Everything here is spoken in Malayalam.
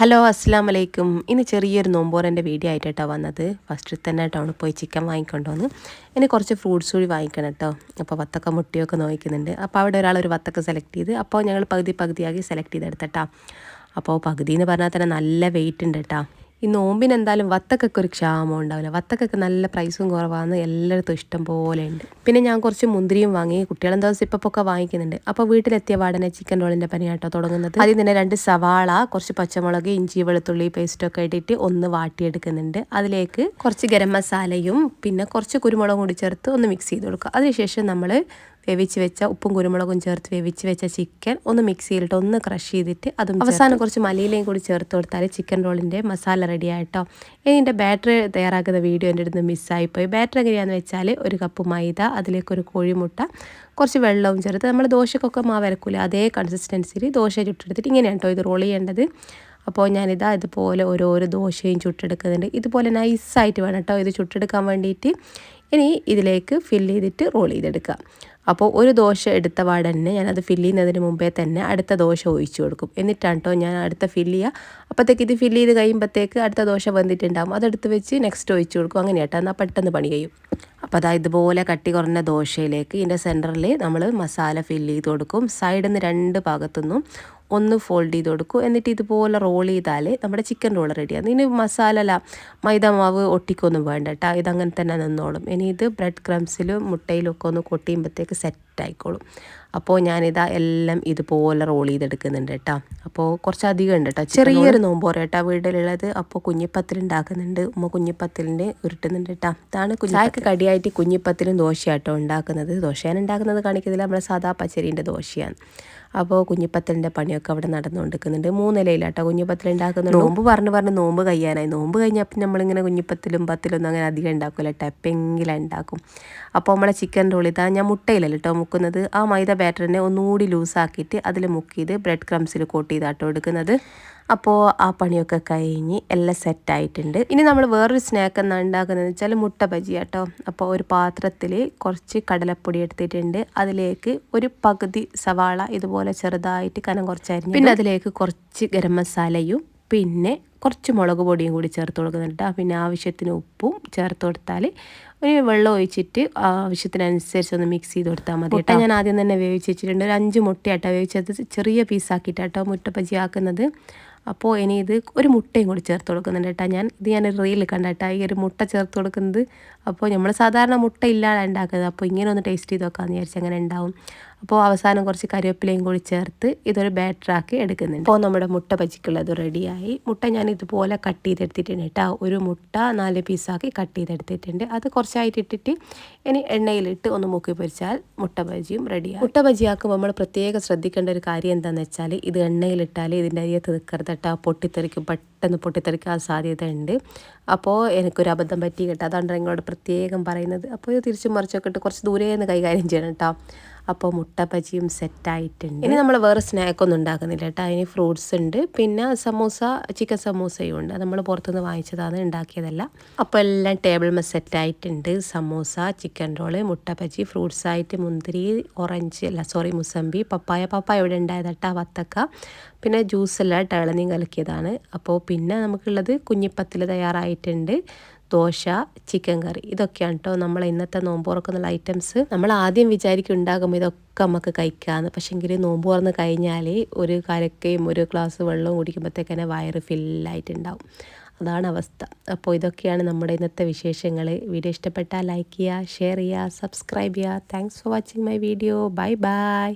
ഹലോ അസ്സാം വലൈക്കും ഇനി ചെറിയൊരു നോമ്പോറന്റെ വീഡിയോ ആയിട്ടാണ് വന്നത്. ഫസ്റ്റിൽ തന്നെ ടൗണിൽ പോയി ചിക്കൻ വാങ്ങിക്കൊണ്ടുവന്ന് ഇനി കുറച്ച് ഫ്രൂട്ട്സ് കൂടി വാങ്ങിക്കണം കേട്ടോ അപ്പോൾ വത്തക്ക മുട്ടിയൊക്കെ നോക്കുന്നുണ്ട് അപ്പോൾ അവിടെ ഒരാൾ ഒരു വത്തക്ക സെലക്ട് ചെയ്ത് അപ്പോൾ ഞങ്ങൾ പകുതി പകുതിയാക്കി സെലക്ട് ചെയ്തെടുത്തട്ടാ. അപ്പോൾ പകുതി എന്ന് പറഞ്ഞാൽ തന്നെ നല്ല വെയിറ്റ് ഉണ്ട് കേട്ടോ ഈ നോമ്പിന് എന്തായാലും വത്തക്കൊക്കെ ഒരു ക്ഷാമം ഉണ്ടാവില്ല. വത്തക്കൊക്കെ നല്ല പ്രൈസും കുറവാണ് എല്ലായിടത്തും ഇഷ്ടം പോലെ ഉണ്ട്. പിന്നെ ഞാൻ കുറച്ച് മുന്തിരിയും വാങ്ങി കുട്ടികളെന്താ സിപ്പൊക്കെ വാങ്ങിക്കുന്നുണ്ട്. അപ്പോൾ വീട്ടിലെത്തിയ വാടന ചിക്കൻ റോളിന്റെ പനിയാട്ടോ തുടങ്ങുന്നത്. അതിൽ തന്നെ രണ്ട് സവാള കുറച്ച് പച്ചമുളക് ഇഞ്ചി വെളുത്തുള്ളി പേസ്റ്റൊക്കെ ഇട്ടിട്ട് ഒന്ന് വാട്ടിയെടുക്കുന്നുണ്ട്. അതിലേക്ക് കുറച്ച് ഗരം മസാലയും പിന്നെ കുറച്ച് കുരുമുളകും കൂടി ചേർത്ത് ഒന്ന് മിക്സ് ചെയ്ത് കൊടുക്കുക. അതിനുശേഷം നമ്മൾ വേവിച്ച് വെച്ച ഉപ്പും കുരുമുളകും ചേർത്ത് വേവിച്ച് വെച്ച ചിക്കൻ ഒന്ന് മിക്സിയിലിട്ട് ഒന്ന് ക്രഷ് ചെയ്തിട്ട് അതും അവസാനം കുറച്ച് മല്ലിയിലയും കൂടി ചേർത്ത് കൊടുത്താൽ ചിക്കൻ റോളിന്റെ മസാല റെഡി ആയിട്ടോ. എന്റെ ബാറ്ററി തയ്യാറാക്കുന്ന വീഡിയോ എന്റെ അടുത്ത് മിസ്സായിപ്പോയി ബാറ്ററി എങ്ങനെയാണെന്ന് വെച്ചാൽ ഒരു കപ്പ് മൈദ അതിലേക്ക് ഒരു കോഴിമുട്ട കുറച്ച് വെള്ളവും ചേർത്ത് നമ്മൾ ദോശക്കൊക്കെ മാവ് അരക്കൂല അതേ കൺസിസ്റ്റൻസിയിൽ ദോശ ചുട്ടെടുത്തിട്ട് ഇങ്ങനെയാണ് കേട്ടോ ഇത് റോൾ ചെയ്യേണ്ടത്. അപ്പോൾ ഞാനിതാ ഇതുപോലെ ഓരോരോ ദോശയും ചുട്ടെടുക്കുന്നുണ്ട്. ഇതുപോലെ നൈസായിട്ട് വേണം കേട്ടോ ഇത് ചുട്ടെടുക്കാൻ വേണ്ടിയിട്ട് ഇനി ഇതിലേക്ക് ഫില്ല് ചെയ്തിട്ട് റോൾ ചെയ്തെടുക്കുക. അപ്പോൾ ഒരു ദോശ എടുത്ത പാടെ തന്നെ ഞാനത് ഫില്ല് ചെയ്യുന്നതിന് മുമ്പേ തന്നെ അടുത്ത ദോശ ഒഴിച്ചു കൊടുക്കും. എന്നിട്ടാണ് കേട്ടോ ഞാൻ അടുത്ത ഫില്ല് ചെയ്യുക. അപ്പോഴത്തേക്ക് ഇത് ഫില്ല് ചെയ്ത് കഴിയുമ്പോഴത്തേക്ക് അടുത്ത ദോശ വന്നിട്ടുണ്ടാകും അതെടുത്ത് വെച്ച് നെക്സ്റ്റ് ഒഴിച്ചു കൊടുക്കും. അങ്ങനെ കേട്ടോ എന്നാൽ പെട്ടെന്ന് പണി കഴിയും. അപ്പോൾ അതാ ഇതുപോലെ കട്ടി കുറഞ്ഞ ദോശയിലേക്ക് ഇതിന്റെ സെന്ററിൽ നമ്മൾ മസാല ഫില്ല് ചെയ്ത് കൊടുക്കും. സൈഡിൽ നിന്ന് രണ്ട് ഭാഗത്തുനിന്നും ഒന്ന് ഫോൾഡ് ചെയ്ത് കൊടുക്കും. എന്നിട്ട് ഇതുപോലെ റോൾ ചെയ്താൽ നമ്മുടെ ചിക്കൻ റോൾ റെഡിയാണ് ഇനി മസാല അല്ല മൈദ മാവ് ഒട്ടിക്കൊന്നും വേണ്ട കേട്ടോ ഇതങ്ങനെ തന്നെ നിന്നോളും. ഇനി ഇത് ബ്രെഡ് ക്രംസിലും മുട്ടയിലും ഒക്കെ ഒന്ന് കൊട്ടിയുമ്പോഴത്തേക്ക് സെറ്റ് ആയിക്കോളും അപ്പോൾ ഞാനിതാ എല്ലാം ഇതുപോലെ റോൾ ചെയ്തെടുക്കുന്നുണ്ട് കേട്ടോ. അപ്പോൾ കുറച്ചധികം ഉണ്ട് കേട്ടോ. ചെറിയൊരു നോമ്പോറ കേട്ടോ വീട്ടിലുള്ളത്. അപ്പോൾ കുഞ്ഞിപ്പത്തിൽ ഉണ്ടാക്കുന്നുണ്ട്. ഉമ്മ കുഞ്ഞിപ്പത്തിലിന്റെ ഉരുട്ടുന്നുണ്ട് കേട്ടോ. അതാണ് ചായക്ക് കടിയായിട്ട് കുഞ്ഞിപ്പത്തിലും ദോശയാട്ടോ ഉണ്ടാക്കുന്നത്. ദോശയാണ് ഉണ്ടാക്കുന്നത് കാണിക്കുന്നില്ല നമ്മുടെ സാധാ പച്ചരീന്റെ ദോശയാണ്. അപ്പോൾ കുഞ്ഞിപ്പത്തലിന്റെ പണിയൊക്കെ അവിടെ നടന്നുകൊണ്ടിരിക്കുന്നുണ്ട്. മൂന്നിലയിലാട്ടോ കുഞ്ഞിപ്പത്തിൽ ഉണ്ടാക്കുന്നുണ്ട് നോമ്പ് പറഞ്ഞ് പറഞ്ഞ് നോമ്പ് കഴിയാനായി. നോമ്പ് കഴിഞ്ഞാൽ പിന്നെ നമ്മളിങ്ങനെ കുഞ്ഞിപ്പത്തിലും പത്തിലൊന്നും അങ്ങനെ അധികം ഉണ്ടാക്കില്ല ടെപ്പെങ്കിലും ഉണ്ടാക്കും. അപ്പോൾ നമ്മളെ ചിക്കൻ റോൾ ഇതാ ഞാൻ മുട്ടയിലല്ലോ കേട്ടോ മുക്കുന്നത്. ആ മൈദ ബാറ്ററിനെ ഒന്നുകൂടി ലൂസാക്കിയിട്ട് അതിൽ മുക്കിയത് ബ്രെഡ് ക്രംസിൽ കോട്ട് ചെയ്താട്ടോ എടുക്കുന്നത്. അപ്പോൾ ആ പണിയൊക്കെ കഴിഞ്ഞ് എല്ലാം സെറ്റായിട്ടുണ്ട് ഇനി നമ്മൾ വേറൊരു സ്നാക്ക് എന്നാണ് ഉണ്ടാക്കുന്നത് വെച്ചാൽ മുട്ട ബജി കേട്ടോ അപ്പോൾ ഒരു പാത്രത്തിൽ കുറച്ച് കടലപ്പൊടി എടുത്തിട്ടുണ്ട്. അതിലേക്ക് ഒരു പകുതി സവാള ഇതുപോലെ ചെറുതായിട്ട് കനം കുറച്ചരിഞ്ഞു പിന്നെ അതിലേക്ക് കുറച്ച് ഗരം മസാലയും പിന്നെ കുറച്ച് മുളക് പൊടിയും കൂടി ചേർത്ത് കൊടുക്കുന്നുണ്ട് പിന്നെ ആവശ്യത്തിന് ഉപ്പും ചേർത്ത് കൊടുത്താൽ ഒരു വെള്ളം ഒഴിച്ചിട്ട് ആവശ്യത്തിനനുസരിച്ച് ഒന്ന് മിക്സ് ചെയ്ത് കൊടുത്താൽ മതി കേട്ടോ. ഞാൻ ആദ്യം തന്നെ വേവിച്ച് വെച്ചിട്ടുണ്ട്. ഒരു അഞ്ച് മുട്ടയാട്ടോ വേവിച്ചത്. ചെറിയ പീസാക്കിയിട്ടാട്ടോ മുട്ട ബജി ആക്കുന്നത്. അപ്പോൾ ഇനി ഇത് ഒരു മുട്ടയും കൂടി ചേർത്ത് കൊടുക്കുന്നുണ്ട് കേട്ടോ. ഞാൻ ഇത് ഞാൻ റീൽ കണ്ടേട്ടാ ഈ ഒരു മുട്ട ചേർത്ത് കൊടുക്കുന്നത്. അപ്പോൾ നമ്മൾ സാധാരണ മുട്ട ഇല്ലാതെ ഉണ്ടാക്കുന്നത്. അപ്പോൾ ഇങ്ങനെ ഒന്ന് ടേസ്റ്റ് ചെയ്ത് നോക്കാമെന്ന് വിചാരിച്ച് അങ്ങനെ ഉണ്ടാവും. അപ്പോൾ അവസാനം കുറച്ച് കറിവേപ്പിലയും കൂടി ചേർത്ത് ഇതൊരു ബാറ്ററാക്കി എടുക്കുന്നുണ്ട്. അപ്പോൾ നമ്മുടെ മുട്ട പച്ചിക്കുള്ളത് റെഡിയായി മുട്ട ഞാൻ ഇതുപോലെ കട്ട് ചെയ്തെടുത്തിട്ടുണ്ട് കേട്ടോ. ഒരു മുട്ട നാല് പീസാക്കി കട്ട് ചെയ്തെടുത്തിട്ടുണ്ട്. അത് കുറച്ചായിട്ട് ഇട്ടിട്ട് ഇനി എണ്ണയിലിട്ട് ഒന്ന് മുക്കി പൊരിച്ചാൽ മുട്ട ബജിയും റെഡിയായി മുട്ട ബജിയാക്കുമ്പോൾ നമ്മൾ പ്രത്യേകം ശ്രദ്ധിക്കേണ്ട ഒരു കാര്യം എന്താണെന്ന് വെച്ചാൽ ഇത് എണ്ണയിലിട്ടാൽ ഇതിന്റെ അരിയത്ത് നിൽക്കരുത് കേട്ടോ പൊട്ടിത്തെറിക്കും പെട്ടെന്ന് പൊട്ടിത്തെറിക്കാൻ സാധ്യത ഉണ്ട് അപ്പോൾ എനിക്കൊരു അബദ്ധം പറ്റി കേട്ടോ. അതാണ് നിങ്ങളോട് പ്രത്യേകം പറയുന്നത്. അപ്പോൾ ഇത് തിരിച്ചും മറിച്ചൊക്കെ ഇട്ട് കുറച്ച് ദൂരെ നിന്ന് കൈകാര്യം ചെയ്യണം കേട്ടോ. അപ്പോൾ മുട്ട ബജിയും സെറ്റായിട്ടുണ്ട്. ഇനി നമ്മൾ വേറെ സ്നാക്കൊന്നും ഉണ്ടാക്കുന്നില്ല കേട്ടോ. അതിന് ഫ്രൂട്ട്സ് ഉണ്ട്. പിന്നെ സമൂസ ചിക്കൻ സമൂസയും ഉണ്ട്. നമ്മൾ പുറത്തുനിന്ന് വാങ്ങിച്ചതാണ് ഉണ്ടാക്കിയതല്ല. അപ്പോൾ എല്ലാം ടേബിൾ സെറ്റായിട്ടുണ്ട്. സമൂസ ചിക്കൻ റോൾ മുട്ട ഫ്രൂട്ട്സ് ആയിട്ട് മുന്തിരി ഓറഞ്ച് അല്ല സോറി മുസമ്പി പപ്പായ. പപ്പായ ഇവിടെ ഉണ്ടായതട്ട വത്തക്ക. പിന്നെ ജ്യൂസ് ജ്യൂസെല്ലാം ടളനീം കലക്കിയതാണ്. അപ്പോൾ പിന്നെ നമുക്കുള്ളത് കുഞ്ഞിപ്പത്തിൽ തയ്യാറായിട്ടുണ്ട് ദോശ ചിക്കൻ കറി ഇതൊക്കെയാണ് കേട്ടോ നമ്മളെ ഇന്നത്തെ നോമ്പ് തുറക്കുന്നുള്ള ഐറ്റംസ് നമ്മൾ ആദ്യം വിചാരിക്കും ഉണ്ടാകുമ്പോൾ ഇതൊക്കെ നമുക്ക് കഴിക്കാമെന്ന് പക്ഷേങ്കിൽ നോമ്പ് തുറന്ന് കഴിഞ്ഞാൽ ഒരു കരക്കയും ഒരു ഗ്ലാസ് വെള്ളവും കുടിക്കുമ്പോഴത്തേക്കന്നെ വയറ് ഫില്ലായിട്ടുണ്ടാവും. അതാണ് അവസ്ഥ. അപ്പോൾ ഇതൊക്കെയാണ് നമ്മുടെ ഇന്നത്തെ വിശേഷങ്ങൾ വീഡിയോ ഇഷ്ടപ്പെട്ടാൽ ലൈക്ക് ചെയ്യുക ഷെയർ ചെയ്യുക സബ്സ്ക്രൈബ് ചെയ്യുക. Thanks for watching my video bye bye